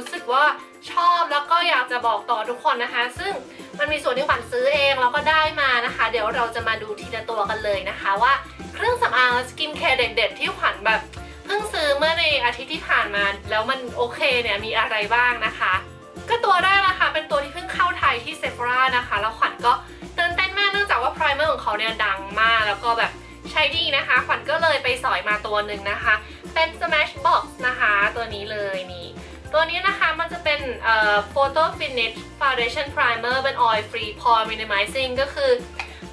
รู้สึกว่าชอบแล้วก็อยากจะบอกต่อทุกคนนะคะ ซึ่งมันมีส่วนที่ขวัญซื้อเองแล้วก็ได้มานะคะ เดี๋ยวเราจะมาดูทีละตัวกันเลยนะคะว่าเครื่องสำอางและสกินแคร์เด็ด ๆ ที่ขวัญแบบเพิ่งซื้อเมื่อในอาทิตย์ที่ผ่านมา แล้วมันโอเคเนี่ยมีอะไรบ้างนะคะ ก็ตัวแรกนะคะเป็นตัวที่เพิ่งเข้าไทยที่เซฟรานะคะแล้วขวัญก็ตื่นเต้นมากเนื่องจากว่าไพรเมอร์ของเขาเนี่ยดังมากแล้วก็แบบใช้ดีนะคะ ขวัญก็เลยไปสอยมาตัวหนึ่งนะคะ เป็น Smash Box นะคะ ตัวนี้เลยนี่ ตัวนี้นะคะมันจะเป็น Photo Finish Foundation Primer เป็น Oil Free Pore Minimizing ก็คือ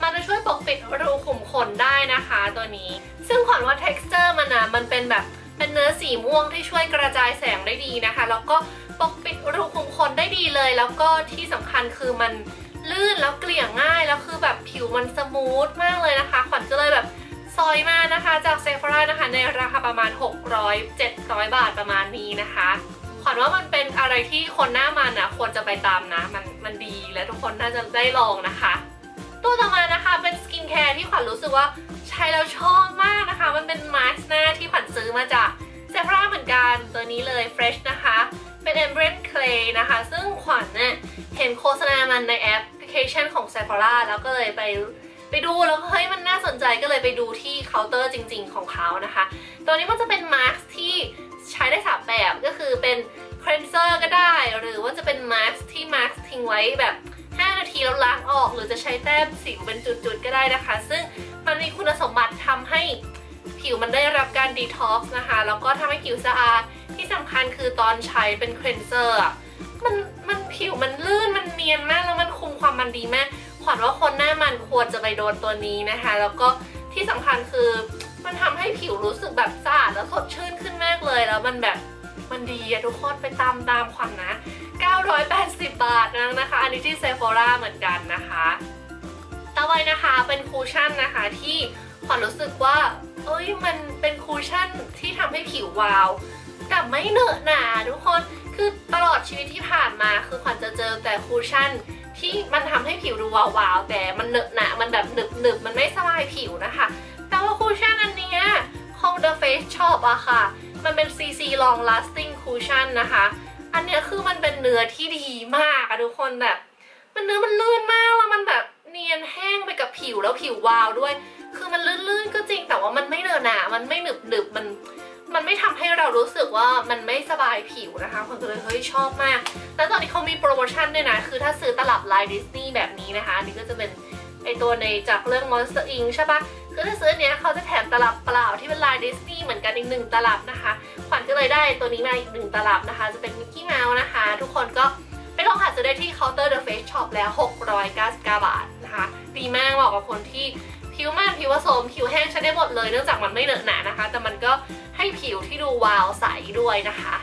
มันจะช่วยปกปิดรูขุมขนได้นะคะตัวนี้ ซึ่งขวัญว่า texture มันนะมันเป็นแบบเป็นเนื้อสีม่วงที่ช่วยกระจายแสงได้ดีนะคะ แล้วก็ปกปิดรูขุมขนได้ดีเลย แล้วก็ที่สำคัญคือมันลื่นแล้วเกลี่ยง่ายแล้วคือแบบผิวมันสมูทมากเลยนะคะขวัญก็เลยแบบซอยมานะคะจากเซฟรานะคะในราคาประมาณ 600-700 บาทประมาณนี้นะคะ ขวัญว่ามันเป็นอะไรที่คนหน้ามันนะควรจะไปตามนะมันมันดีและทุกคนน่าจะได้ลองนะคะ ตัวต่อมานะคะเป็นสกินแคร์ที่ขวัญรู้สึกว่าใช้แล้วชอบมากนะคะ มันเป็นมาสก์หน้าที่ขวัญซื้อมาจากเซฟราเหมือนกันตัวนี้เลย Fresh นะคะ เป็น e m b r a n Clay นะคะ ซึ่งขวัญเนี่ยเห็นโฆษณามันในแอปพลิเคชันของ Sephora แล้วก็เลยไปไปดูแล้วเฮ้ยมันน่าสนใจก็เลยไปดูที่เคาน์เตอร์จริง ๆ ของเขานะคะ ตัวนี้มันจะเป็นมาสก์ที่ ช้ได้สามแบบก็คือเป็นครีนเซอร์ก็ได้ หรือว่าจะเป็นมาสก์ที่มาสก์ทิ้งไว้แบบ 5 นาทีแล้วล้างออก หรือจะใช้แต้มสิวเป็นจุดๆก็ได้นะคะ ซึ่งมันมีคุณสมบัติทำให้ผิวมันได้รับการดีท็อกซ์นะคะ แล้วก็ทำให้ผิวสะอาดที่สำคัญคือตอนใช้เป็นครีนเซอร์มันมันผิวมันลื่นมันเนียนมากแล้วมันคุมความมันดีมากขวัญว่าคนหน้ามันควรจะไปโดนตัวนี้นะคะ แล้วก็ที่สำคัญคือ มันทำให้ผิวรู้สึกแบบสะอาดแล้วสดชื่นขึ้นมากเลยแล้วมันแบบมันดีอะทุกคนไปตามตามขวัญนะ 980 บาทนะคะ อันนี้ที่เซฟ h ราเหมือนกันนะคะ ต่อไปนะคะเป็นคูชั่นนะคะที่ขวัญรู้สึกว่า เอ้ยมันเป็นคูชั่นที่ทำให้ผิววาว แต่ไม่เหนอะหนาทุกคนคือตลอดชีวิตที่ผ่านมาคือขวัญจะเจอแต่คูชั่นที่มันทำให้ผิวดูวาวๆแต่มันเหนอะหนะมันแบบหนึบหนึบมันไม่สบายผิวนะคะ แต่ว่าคูชั่น The Face Shop อะค่ะ มันเป็น CC Long Lasting Cushion นะคะ อันเนี้ยคือมันเป็นเนื้อที่ดีมากอะทุกคนแบบ มันเนื้อมันลื่นมากแล้วมันแบบเนียนแห้งไปกับผิวแล้วผิววาวด้วย คือมันลื่นๆก็จริงแต่ว่ามันไม่เนอะหนา มันไม่หนึบหนึบมันมันไม่ทำให้เรารู้สึกว่ามันไม่สบายผิวนะคะคนก็เลยเฮ้ยชอบมาก แล้วตอนนี้เขามีโปรโมชั่นด้วยนะ คือถ้าซื้อตลับลายดิสนีย์แบบนี้นะคะ อันนี้ก็จะเป็นไอตัวในจากเรื่อง Monster Inc ใช่ปะ คือถ้าซื้ออนเนี้ยเขาจะแถมตลับเปล่าที่เป็นลายดิสนีย์เหมือนกันอีกหนึ่งตลับนะคะ ขวัญก็เลยได้ตัวนี้มาอีกหนึ่งตลับนะคะ จะเป็นมิกกี้เมาส์นะคะ ทุกคนก็ไปลองหาซื้อได้ที่เคาน์เตอร์ The Face Shop แล้ว 699 บาทนะคะ ดีมากเหมาะกับคนที่ผิวมันผิวผสมผิวแห้งใช้ได้หมดเลยเนื่องจากมันไม่เหนอะหนานะคะ แต่มันก็ให้ผิวที่ดูวาวใสด้วยนะคะ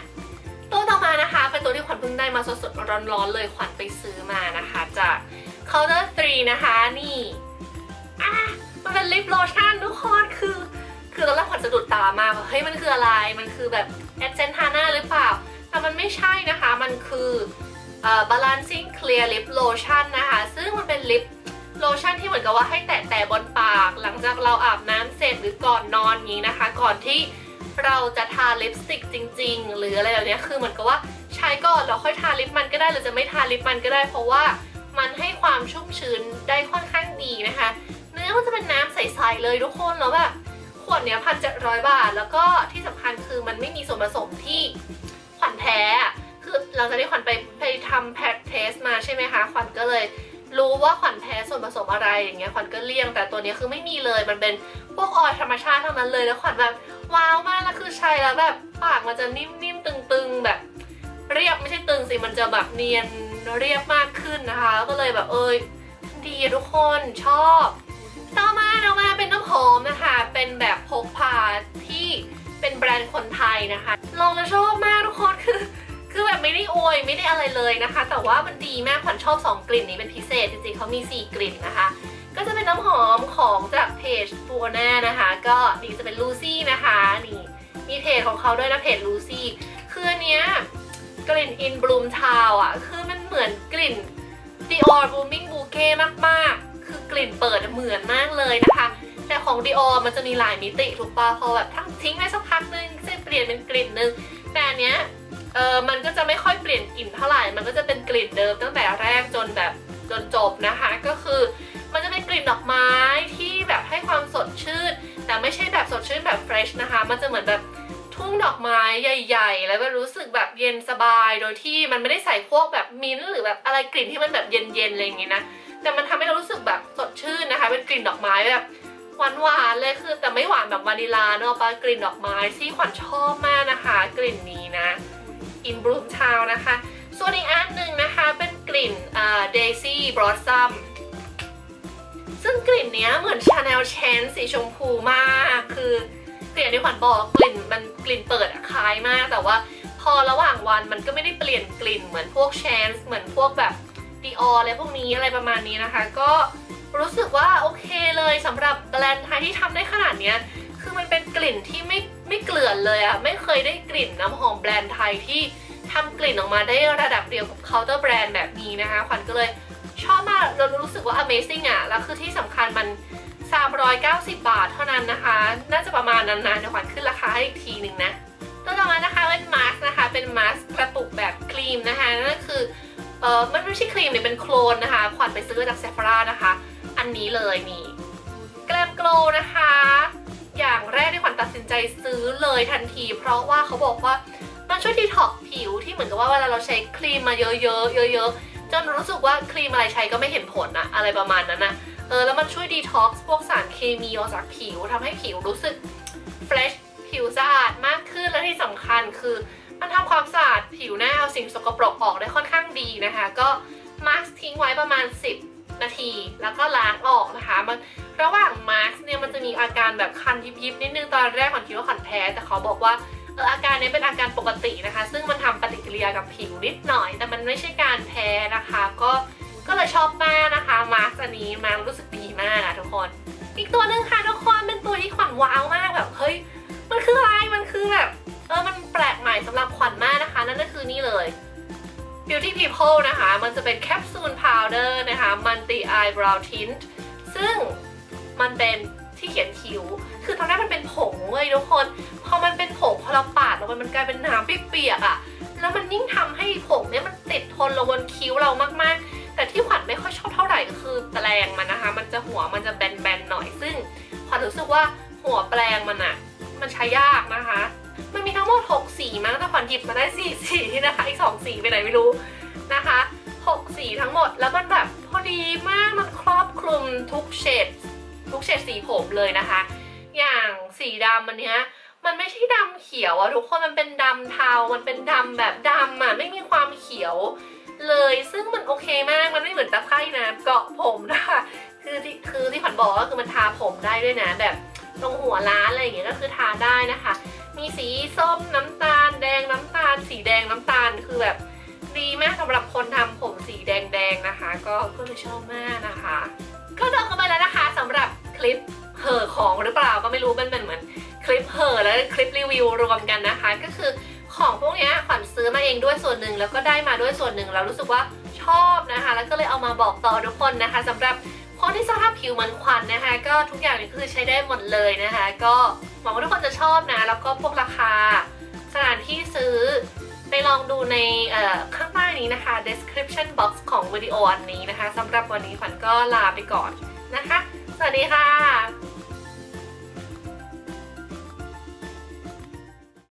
ตัวต่อมานะคะ เป็นตัวที่ขวัญเพิ่งได้มาสดๆร้อนๆเลยขวัญไปซื้อมานะคะ จากเคาน์เตอร์3นะคะนี่อะ มันเป็นลิปโลชั่นทุกคนคือ คือตอนแรกขวัญสะดุดตามากว่าเฮ้ยมันคืออะไรมันคือแบบแอดเซนทาน่าหรือเปล่า แต่มันไม่ใช่นะคะมันคือเอ่อ balancing clear lip lotion นะคะ ซึ่งมันเป็นลิปโลชั่นที่เหมือนกับว่าให้แตะแต่บนปาก หลังจากเราอาบน้ำเสร็จหรือก่อนนอนงนี้นะคะ ก่อนที่เราจะทาลิปสติกจริง ๆ หรืออะไรแบบนี้คือเหมือนกับว่าใช้ก่อนแล้วค่อยทาลิปมันก็ได้หรือจะไม่ทาลิปมันก็ได้ เพราะว่ามันให้ความชุ่มชื้นได้ค่อนข้างดีนะคะ นื้อมันจะเป็นน้ำใสๆเลยทุกคนแล้วแบบขวดเนี้ยพันเจ็ดร้อยบาท แล้วก็ที่สำคัญคือมันไม่มีส่วนผสมที่ขวัญแพ้คือหลังจากที่ขวัญไปไปทำแพทเทสมาใช่ไหมคะขวัญก็เลยรู้ว่าขวัญแพ้ส่วนผสมอะไรอย่างเงี้ยขวัญก็เลี่ยงแต่ตัวเนี้ยคือไม่มีเลยมันเป็นพวกออยธรรมชาติเทั้งนั้นเลยแล้วขวัญแบบว้าวมากแล้วคือใช้แล้วแบบปากมันจะนิ่มๆตึงๆแบบ เรียบไม่ใช่ตึงสิมันจะแบบเนียนเรียบมากขึ้นนะคะ ก็เลยแบบเอยดีทุกคนชอบ รนด์คนไทยนะคะ ลองแล้วชอบมากทุกคนคือ คือแบบไม่ได้อวยไม่ได้อะไรเลยนะคะ แต่ว่ามันดีมากขวัญชอบ 2 กลิ่นนี้เป็นพิเศษจริงๆเขามี 4 กลิ่นนะคะ ก็จะเป็นน้ำหอมของจากเพจฟูน่านะคะ ก็นี่จะเป็นลูซี่นะคะนี่มีเพจของเขาด้วยนะเพจลูซี่คืออันเนี้ยกลิ่น In Bloom Town อะคือมันเหมือนกลิ่น Dior Blooming Bouquet มากๆ คือกลิ่นเปิดเหมือนมากเลยนะคะ แต่ของ Dior มันจะมีหลายมิติถูกปะพอแบบทั้งทิ้งไปสักพักนึงจะเปลี่ยนเป็นกลิ่นนึงแต่อันเนี้ยเออมันก็จะไม่ค่อยเปลี่ยนกลิ่นเท่าไหร่ มันก็จะเป็นกลิ่นเดิมตั้งแต่แรกจนแบบจนจบนะคะ ก็คือมันจะเป็นกลิ่นดอกไม้ที่แบบให้ความสดชื่น แต่ไม่ใช่แบบสดชื่นแบบเฟรชนะคะ มันจะเหมือนแบบทุ่งดอกไม้ใหญ่ ๆ แล้วก็รู้สึกแบบเย็นสบาย โดยที่มันไม่ได้ใส่พวกแบบมิ้นหรือแบบอะไรกลิ่นที่มันแบบเย็นๆอะไรอย่างงี้นะ แต่มันทำให้เรารู้สึกแบบสดชื่นนะคะ เป็นกลิ่นดอกไม้แบบ หวานๆเลยคือแต่ไม่หวานแบบวานิลาเนอะปะกลิ่นดอกไม้ที่ขวัญชอบมากนะคะ กลิ่นนี้นะ In Bloom Town นะคะ ส่วนอีกอันหนึ่งนะคะเป็นกลิ่นอ่า Daisy Blossom ซึ่งกลิ่นเนี้ยเหมือน Chanel Chance สีชมพูมาก คือกลิ่นที่ขวัญบอกกลิ่นมันกลิ่นเปิดคล้ายมาก แต่ว่าพอระหว่างวันมันก็ไม่ได้เปลี่ยนกลิ่นเหมือนพวก Chance เหมือนพวกแบบ Dior อะไรพวกนี้อะไรประมาณนี้นะคะ ก็ รู้สึกว่าโอเคเลยสำหรับแบรนด์ไทยที่ทำได้ขนาดเนี้ยคือมันเป็นกลิ่นที่ไม่ไม่เกลื่อนเลยอะไม่เคยได้กลิ่นน้ำหอมแบรนด์ไทยที่ทำกลิ่นออกมาได้ระดับเดียวกับเคาน์เตอร์แบรนด์แบบนี้นะคะขวัญก็เลยชอบมากเรารู้สึกว่า amazing อะแล้วคือที่สำคัญมัน 390 บาทเท่านั้นนะคะ น่าจะประมาณนั้นนะเดี๋ยวขวัญขึ้นราคาให้อีกทีหนึ่งนะตัวต่อมานะคะเป็นมาสก์นะคะ เป็นมาสก์กระปุกแบบครีมนะคะนั่นคือเออมันไม่ใช่ครีมเนี่ยเป็นโคลนนะคะ ขวัญไปซื้อจากเซฟรานะคะ อันนี้เลยนี่แกลมโกลนะคะ อย่างแรกที่ขวัญตัดสินใจซื้อเลยทันที เพราะว่าเขาบอกว่ามันช่วยดีท็อกผิวที่เหมือนกับว่าเวลาเราใช้ครีมมาเยอะๆเยอะๆจนรู้สึกว่าครีมอะไรใช้ก็ไม่เห็นผลอะอะไรประมาณนั้นนะเออแล้วมันช่วยดีท็อกซ์พวกสารเคมีออกจากผิวทำให้ผิวรู้สึกเฟรชผิวสะอาดมากขึ้นและที่สำคัญคือมันทำความสะอาดผิวหน้าเอาสิ่งสกปรกออกได้ค่อนข้างดีนะคะ ก็มาสทิ้งไว้ประมาณ 10 นาที แล้วก็ล้างออกนะคะ มันระหว่างมาสเนี่ยมันจะมีอาการแบบคันยิบๆนิดนึงตอนแรกขวัญคิดว่าขวัญแพ้แต่เขาบอกว่าเอออาการนี้เป็นอาการปกตินะคะ ซึ่งมันทำปฏิกิริยากับผิวนิดหน่อย แต่มันไม่ใช่การแพ้นะคะ ก็ก็เลยชอบมากนะคะมาสอันนี้มารู้สึกดีมากอะทุกคน อีกตัวหนึ่งค่ะทุกคนเป็นตัวที่ขวัญว้าวมากแบบเฮ้ยมันคืออะไรมันคือแบบเออมันแปลกใหม่สำหรับขวัญมาก Beauty People นะคะ มันจะเป็นแคปซูลพาวเดอร์นะคะ Multi Eyebrow Tint ซึ่งมันเป็นที่เขียนคิ้ว คือตอนแรกมันเป็นผงเว้ยทุกคน พอมันเป็นผงพอเราปาดแล้วมันกลายเป็นน้ำเปียกๆอะ่ะ แล้วมันยิ่งทำให้ผงเนี่ยมันติดทนลงบนคิ้วเรามากๆ แต่ที่ขวัญไม่ค่อยชอบเท่าไหร่ก็คือแปลงมันนะคะ มันจะหัวมันจะแบนๆหน่อย ซึ่งขวัญรู้สึกว่าหัวแปลงมันอะมันใช้ยากนะคะ หยิบมาได้4สีนะคะอีก2สีไปไหนไม่รู้นะคะ6สีทั้งหมดแล้วมันแบบพอดีมากมันครอบคลุมทุกเฉดทุกเฉดสีผมเลยนะคะ อย่างสีดำอันเนี้ยมันไม่ใช่ดำเขียวอะทุกคนมันเป็นดำเทา มันเป็นดำแบบดำอะไม่มีความเขียวเลยซึ่งมันโอเคมากมันไม่เหมือนตะไคร่น้ำเกาะผมนะคะคือที่คือที่ขวัญบอกก็คือมันทาผมได้ด้วยนะ แบบตรงหัวล้านอะไรอย่างเงี้ยก็คือทาได้นะคะ มีสีส้มน้ำตาล แดงน้ำตาล สีแดงน้ำตาลคือแบบดีมากสำหรับคนทำผมสีแดงๆนะคะ ก็ก็เลยชอบมากนะคะ ก็จบกันไปแล้วนะคะสำหรับคลิปเหอของหรือเปล่าก็ไม่รู้มันเป็นเหมือนคลิปเหอและคลิปรีวิวรวมกันนะคะ ก็คือของพวกนี้ขวัญซื้อมาเองด้วยส่วนหนึ่งแล้วก็ได้มาด้วยส่วนหนึ่งแล้วรู้สึกว่าชอบนะคะ แล้วก็เลยเอามาบอกต่อทุกคนนะคะสำหรับ คนที่สภาพผิวเหมือนขวันนะคะ ก็ทุกอย่างนี่คือใช้ได้หมดเลยนะคะ ก็หวังว่าทุกคนจะชอบนะ แล้วก็พวกราคาสถานที่ซื้อไปลองดูในข้างใต้นี้นะคะ description box ของวิดีโออันนี้นะคะสำหรับวันนี้ขวัญก็ลาไปก่อนนะคะ สวัสดีค่ะ